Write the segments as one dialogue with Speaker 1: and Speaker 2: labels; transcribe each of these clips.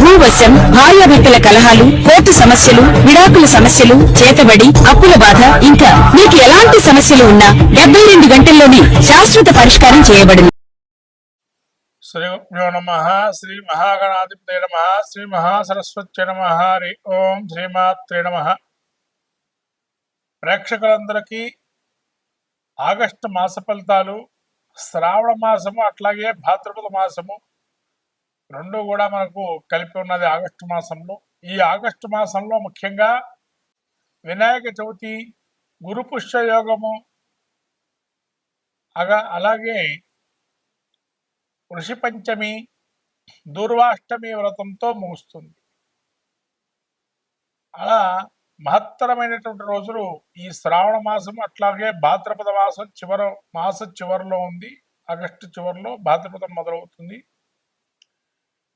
Speaker 1: భూవశం భార్యాభర్తల కలహాలు కోర్టు సమస్యలు విడాకుల సమస్యలు చేతబడి అప్పుల బాధ ఇంకా మీకు ఎలాంటి సమస్యలు ఉన్నా డెబ్బై రెండు గంటల్లోనే శాశ్వత పరిష్కారం చేయబడింది.
Speaker 2: శ్రీ నమ శ్రీ మహాగణాధిపతి నమ శ్రీ మహాసరస్వతి నమ హరి ఓం శ్రీమాత్రే నమ. ప్రేక్షకులందరికీ ఆగస్టు మాస ఫలితాలు శ్రావణ మాసము అట్లాగే భాద్రపద మాసము రెండు కూడా మనకు కలిపి ఉన్నది ఆగస్టు మాసంలో. ఈ ఆగస్టు మాసంలో ముఖ్యంగా వినాయక చవితి గురుపుష్య యోగము అగా అలాగే ఋషిపంచమి పంచమి దూర్వాష్టమి వ్రతంతో ముగుస్తుంది. అలా మహత్తరమైనటువంటి రోజులు ఈ శ్రావణ మాసం అట్లాగే భాద్రపద మాసం చివర మాస చివరిలో ఉంది. ఆగస్టు చివరిలో భాద్రపదం మొదలవుతుంది.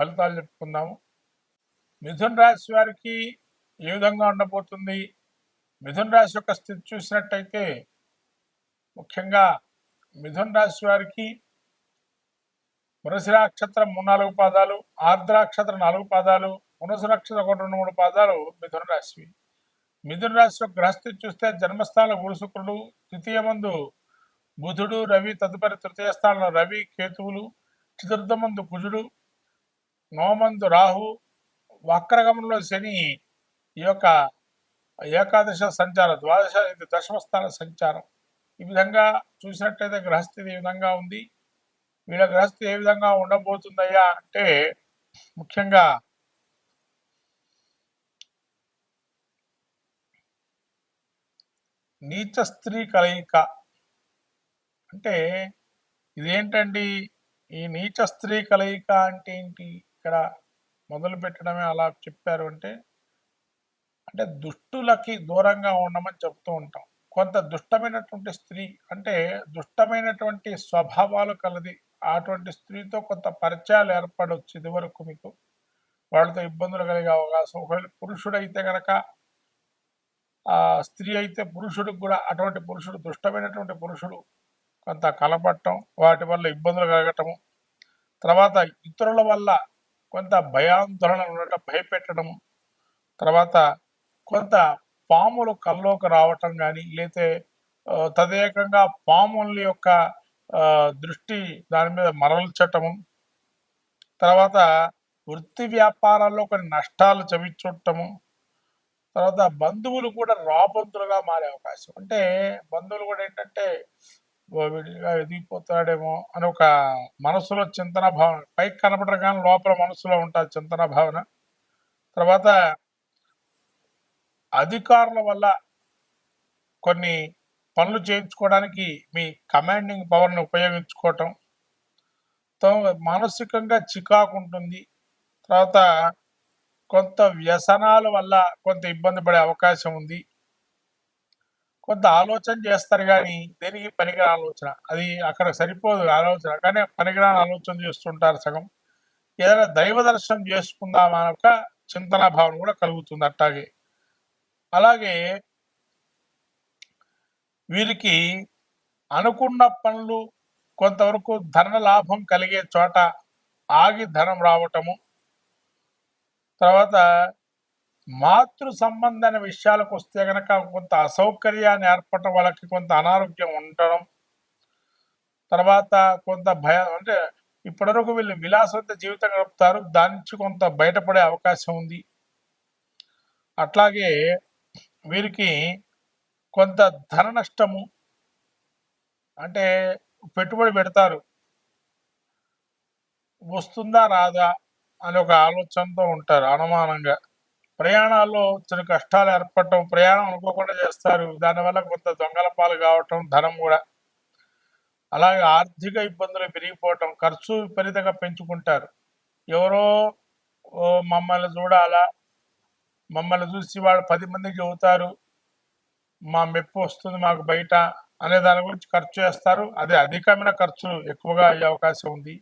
Speaker 2: ఫలితాలు చెప్పుకుందాము. మిథున్ రాశి వారికి ఏ విధంగా ఉండబోతుంది? మిథున్ రాశి యొక్క స్థితి చూసినట్టయితే ముఖ్యంగా మిథున్ రాశి వారికి మృగశిర నక్షత్రం మూడు నాలుగు పాదాలు ఆర్ద్ర నక్షత్రం నాలుగు పాదాలు పునసు నక్షత్రం ఒకటి రెండు మూడు పాదాలు మిథున రాశివి. మిథున రాశి యొక్క గ్రహస్థితి చూస్తే జన్మస్థానంలో గురు శుక్రుడు మందు బుధుడు రవి తదుపరి తృతీయ స్థానంలో రవి కేతువులు చతుర్థ మందు కుజుడు నోమందు రాహు వక్రగమంలో శని ఈ యొక్క ఏకాదశ సంచారం ద్వాదశ ఇది దశమస్థాన సంచారం. ఈ విధంగా చూసినట్టయితే గ్రహస్థితి ఈ విధంగా ఉంది? వీళ్ళ గ్రహస్థితి ఏ విధంగా ఉండబోతుందయ్యా అంటే ముఖ్యంగా నీచ స్త్రీ కలయిక. అంటే ఇదేంటండి? ఈ నీచ స్త్రీ కలయిక అంటే ఏంటి? ఇక్కడ మొదలు పెట్టడమే అలా చెప్పారు అంటే అంటే దుష్టులకి దూరంగా ఉండమని చెప్తూ ఉంటాం. కొంత దుష్టమైనటువంటి స్త్రీ అంటే దుష్టమైనటువంటి స్వభావాలు కలది అటువంటి స్త్రీతో కొంత పరిచయాలు ఏర్పడవచ్చు ఇది వరకు మీకు. వాళ్ళతో ఇబ్బందులు కలిగే అవకాశం. ఒకవేళ పురుషుడైతే గనక ఆ స్త్రీ అయితే పురుషుడికి కూడా అటువంటి పురుషుడు దుష్టమైనటువంటి పురుషుడు కొంత కలపట్టం వాటి వల్ల ఇబ్బందులు కలగటము. తర్వాత ఇతరుల వల్ల కొంత భయాందోళన ఉండటం భయపెట్టడం తర్వాత కొంత పాములు కల్లోకి రావటం కానీ లేతే తదేకంగా పాముల యొక్క దృష్టి దాని మీద మరల్చటము తర్వాత వృత్తి వ్యాపారాల్లో కొన్ని నష్టాలు చవిచూడటము తర్వాత బంధువులు కూడా రాబంతులుగా మారే అవకాశం. అంటే బంధువులు కూడా ఏంటంటే "ఓ ఎదిగిపోతాడేమో అని ఒక మనసులో చింతన భావన. పైకి కనపడరు కానీ లోపల మనసులో ఉంటుంది చింతన భావన. తర్వాత అధికారుల వల్ల కొన్ని పనులు చేయించుకోవడానికి మీ కమాండింగ్ పవర్ని ఉపయోగించుకోవటం. తో మానసికంగా చికాకు ఉంటుంది. తర్వాత కొంత వ్యసనాల వల్ల కొంత ఇబ్బంది పడే అవకాశం ఉంది. కొంత ఆలోచన చేస్తారు కానీ దేనికి పనికిరాని ఆలోచన? అది అక్కడ సరిపోదు ఆలోచన. కానీ పనికిరాని ఆలోచన చేస్తుంటారు సగం. ఏదైనా దైవ దర్శనం చేసుకుందాం ఒక చింతన భావన కూడా కలుగుతుంది అట్టాగే. అలాగే వీరికి అనుకున్న పనులు కొంతవరకు ధన లాభం కలిగే చోట ఆగి ధనం రావటము తర్వాత మాతృ సంబంధమైన విషయాలకు వస్తే గనక కొంత అసౌకర్యాన్ని ఏర్పడటం వాళ్ళకి కొంత అనారోగ్యం ఉండడం తర్వాత కొంత భయం అంటే ఇప్పటివరకు వీళ్ళు విలాసవంత జీవితం గడుపుతారు దాని నుంచి కొంత బయటపడే అవకాశం ఉంది. అట్లాగే వీరికి కొంత ధన నష్టము అంటే పెట్టుబడి పెడతారు. వస్తుందా రాదా అని ఒక ఆలోచనతో ఉంటారు అనుమానంగా. ప్రయాణాల్లో చిన్న కష్టాలు ఏర్పడటం ప్రయాణం అనుకోకుండా చేస్తారు. దానివల్ల కొంత దొంగల పాలు కావటం ధనం కూడా. అలాగే ఆర్థిక ఇబ్బందులు పెరిగిపోవటం ఖర్చు విపరీతంగా పెంచుకుంటారు. ఎవరో ఓ మమ్మల్ని చూడాలా? మమ్మల్ని చూసి వాళ్ళు పది మందికి చెబుతారు. మా మెప్పు వస్తుంది మాకు బయట అనే దాని గురించి ఖర్చు చేస్తారు. అది అధికమైన ఖర్చులు ఎక్కువగా అయ్యే అవకాశం ఉంది.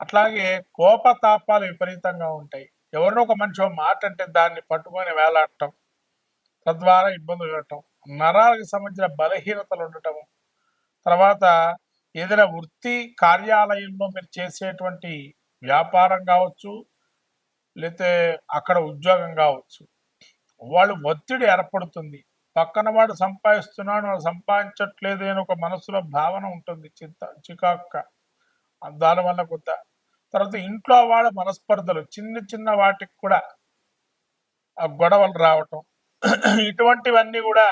Speaker 2: అట్లాగే కోపతాపాలు విపరీతంగా ఉంటాయి. ఎవరినో ఒక మనిషి మాట అంటే దాన్ని పట్టుకొని వేలాడటం తద్వారా ఇబ్బందులు పడటం నరాలకు సంబంధించిన బలహీనతలు ఉండటం తర్వాత ఏదైనా వృత్తి కార్యాలయంలో మీరు చేసేటువంటి వ్యాపారం కావచ్చు లేతే అక్కడ ఉద్యోగం కావచ్చు వాళ్ళు ఒత్తిడి ఏర్పడుతుంది. పక్కన వాడు సంపాదిస్తున్నాడు వాడు సంపాదించట్లేదు అని ఒక మనసులో భావన ఉంటుంది చింత చికాక్క దానివల్ల కొంత తర్వాత ఇంట్లో వాళ్ళ మనస్పర్ధలు చిన్న చిన్న వాటికి కూడా ఆ గొడవలు రావటం. ఇటువంటివన్నీ కూడా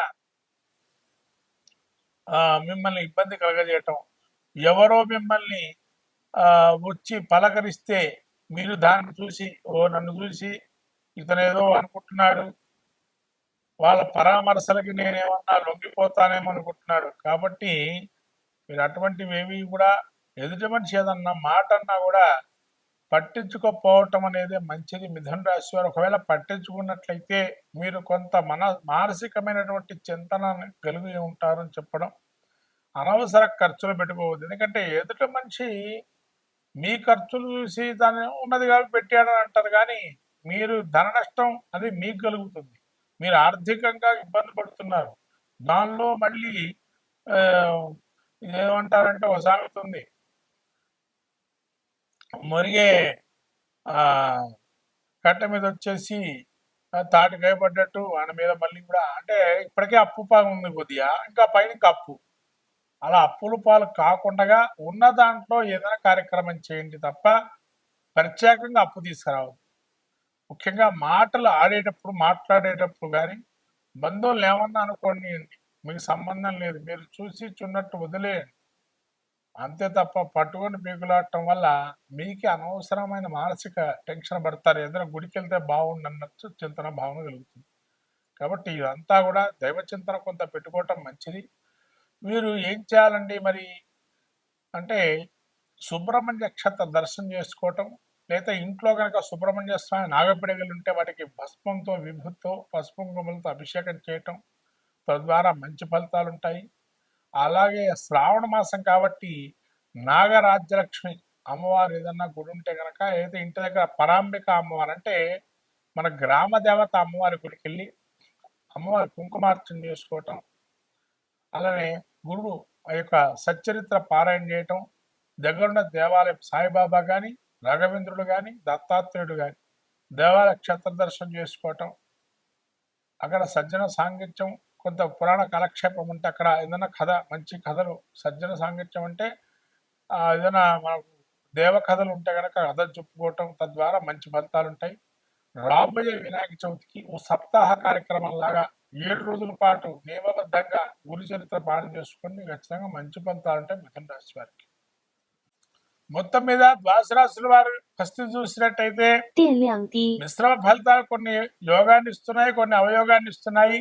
Speaker 2: ఆ, మిమ్మల్ని ఇబ్బంది కలగజేయటం. ఎవరో మిమ్మల్ని ఆ, వచ్చి పలకరిస్తే మీరు దాన్ని చూసి ఓ నన్ను చూసి ఇతనేదో అనుకుంటున్నాడు. వాళ్ళ పరామర్శలకి నేనేమన్నా లొంగిపోతానేమో అనుకుంటున్నాడు. కాబట్టి మీరు అటువంటివి ఏవి కూడా ఎదుటి మనిషి ఏదన్నా మాట అన్నా కూడా పట్టించుకోకపోవటం అనేది మంచిది. మిథున రాశి వారు ఒకవేళ పట్టించుకున్నట్లయితే మీరు కొంత మన మానసికమైనటువంటి చింతన కలిగి ఉంటారని చెప్పడం అనవసర ఖర్చులు పెట్టుకోవద్దు. ఎందుకంటే ఎదుటి మనిషి మీ ఖర్చులు చూసి దాన్ని ఉన్నది కాబట్టి పెట్టాడని అంటారు కానీ మీరు ధన నష్టం అది మీకు కలుగుతుంది. మీరు ఆర్థికంగా ఇబ్బంది పడుతున్నారు. దానిలో మళ్ళీ ఏమంటారంటే ఒక సాగుతుంది మురిగే ఆ కట్ట మీద వచ్చేసి తాటికాయ పడ్డట్టు ఆయన మీద మళ్ళీ కూడా అంటే ఇప్పటికే అప్పు పాలు ఉంది కొద్దిగా ఇంకా పైన కప్పు. అప్పు అలా అప్పుల పాలు కాకుండా ఉన్న దాంట్లో ఏదైనా కార్యక్రమం చేయండి తప్ప ప్రత్యేకంగా అప్పు తీసుకురావద్దు. ముఖ్యంగా మాటలు ఆడేటప్పుడు మాట్లాడేటప్పుడు కానీ బంధువులు ఏమన్నా అనుకోండి మీకు సంబంధం లేదు మీరు చూసి చున్నట్టు వదిలేయండి. అంతే తప్ప పట్టుకొని పీకులాడటం వల్ల మీకే అనవసరమైన మానసిక టెన్షన్ పడతారు. ఏదైనా గుడికి వెళ్తే బాగుండు అన్నట్టు చింతన భావన కలుగుతుంది. కాబట్టి ఇదంతా కూడా దైవ చింతన కొంత పెట్టుకోవటం మంచిది. మీరు ఏం చేయాలండి మరి? అంటే సుబ్రహ్మణ్య క్షేత్ర దర్శనం చేసుకోవటం లేదా ఇంట్లో కనుక సుబ్రహ్మణ్య స్వామి నాగపిడగలు ఉంటే వాటికి భస్మంతో విభుత్తో పసుపు కుంకుమలతో అభిషేకం చేయటం తద్వారా మంచి ఫలితాలు ఉంటాయి అలాగే శ్రావణ మాసం కాబట్టి నాగరాజ్యలక్ష్మి అమ్మవారు ఏదన్నా గుడి ఉంటే కనుక ఏదైతే ఇంటి దగ్గర పరాంబిక అమ్మవారు అంటే మన గ్రామ దేవత అమ్మవారి గుడికి వెళ్ళి అమ్మవారి కుంకుమార్చన చేసుకోవటం అలానే గురువు ఆ యొక్క సచ్చరిత్ర పారాయణ చేయటం దగ్గరున్న దేవాలయం సాయిబాబా కానీ రాఘవేంద్రుడు కానీ దత్తాత్రేయుడు కానీ దేవాలయ క్షేత్ర దర్శనం చేసుకోవటం అక్కడ సజ్జన సాంగత్యం కొంత పురాణ కాలక్షేపం ఉంటే అక్కడ ఏదైనా కథ మంచి కథలు సజ్జన సాంగత్యం అంటే ఏదైనా మన దేవ కథలు ఉంటే కనుక కథ చెప్పుకోవటం తద్వారా మంచి ఫలితాలు ఉంటాయి. రాబోయే వినాయక చవితికి ఓ సప్తాహ కార్యక్రమం లాగా ఏడు రోజుల పాటు నియమబద్ధంగా గురు చరిత్ర పాఠం చేసుకుని ఖచ్చితంగా మంచి ఫలితాలు ఉంటాయి మిథున రాశి వారికి. మొత్తం మీద ద్వాదశ రాశుల వారు ఫస్ట్ చూసినట్టయితే మిశ్రమ ఫలితాలు కొన్ని యోగాన్ని ఇస్తున్నాయి కొన్ని అవయోగాన్ని ఇస్తున్నాయి.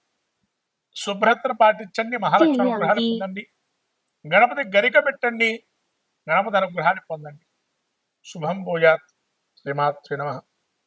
Speaker 2: శుభ్రతను పాటించండి మహాలక్ష్మి అనుగ్రహాన్ని పొందండి. గణపతి గరిక పెట్టండి గణపతి అనుగ్రహాన్ని పొందండి. శుభం భూయాత్. శ్రీమాత్రి నమ.